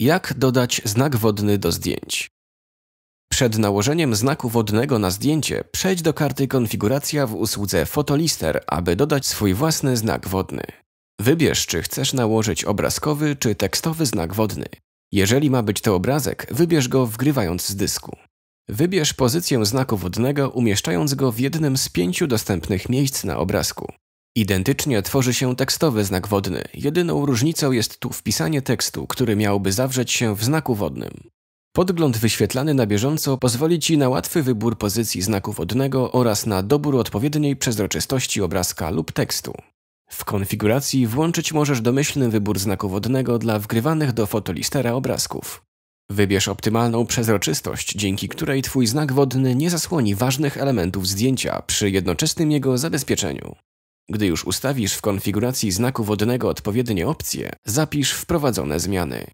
Jak dodać znak wodny do zdjęć? Przed nałożeniem znaku wodnego na zdjęcie przejdź do karty Konfiguracja w usłudze Fotolister, aby dodać swój własny znak wodny. Wybierz, czy chcesz nałożyć obrazkowy czy tekstowy znak wodny. Jeżeli ma być to obrazek, wybierz go wgrywając z dysku. Wybierz pozycję znaku wodnego, umieszczając go w jednym z pięciu dostępnych miejsc na obrazku. Identycznie tworzy się tekstowy znak wodny. Jedyną różnicą jest tu wpisanie tekstu, który miałby zawrzeć się w znaku wodnym. Podgląd wyświetlany na bieżąco pozwoli Ci na łatwy wybór pozycji znaku wodnego oraz na dobór odpowiedniej przezroczystości obrazka lub tekstu. W konfiguracji włączyć możesz domyślny wybór znaku wodnego dla wgrywanych do fotolistera obrazków. Wybierz optymalną przezroczystość, dzięki której Twój znak wodny nie zasłoni ważnych elementów zdjęcia przy jednoczesnym jego zabezpieczeniu. Gdy już ustawisz w konfiguracji znaku wodnego odpowiednie opcje, zapisz wprowadzone zmiany.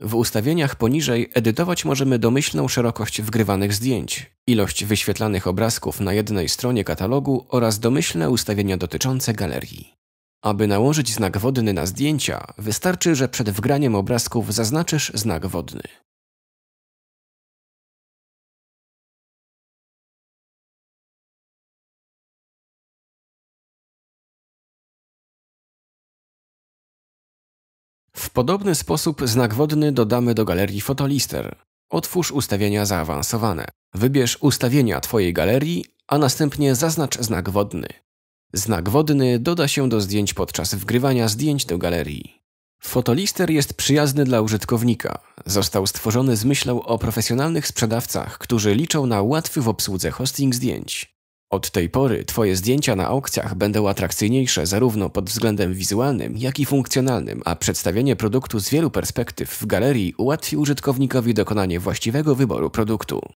W ustawieniach poniżej edytować możemy domyślną szerokość wgrywanych zdjęć, ilość wyświetlanych obrazków na jednej stronie katalogu oraz domyślne ustawienia dotyczące galerii. Aby nałożyć znak wodny na zdjęcia, wystarczy, że przed wgraniem obrazków zaznaczysz znak wodny. W podobny sposób znak wodny dodamy do galerii Fotolister. Otwórz ustawienia zaawansowane. Wybierz ustawienia Twojej galerii, a następnie zaznacz znak wodny. Znak wodny doda się do zdjęć podczas wgrywania zdjęć do galerii. Fotolister jest przyjazny dla użytkownika. Został stworzony z myślą o profesjonalnych sprzedawcach, którzy liczą na łatwy w obsłudze hosting zdjęć. Od tej pory Twoje zdjęcia na aukcjach będą atrakcyjniejsze zarówno pod względem wizualnym, jak i funkcjonalnym, a przedstawienie produktu z wielu perspektyw w galerii ułatwi użytkownikowi dokonanie właściwego wyboru produktu.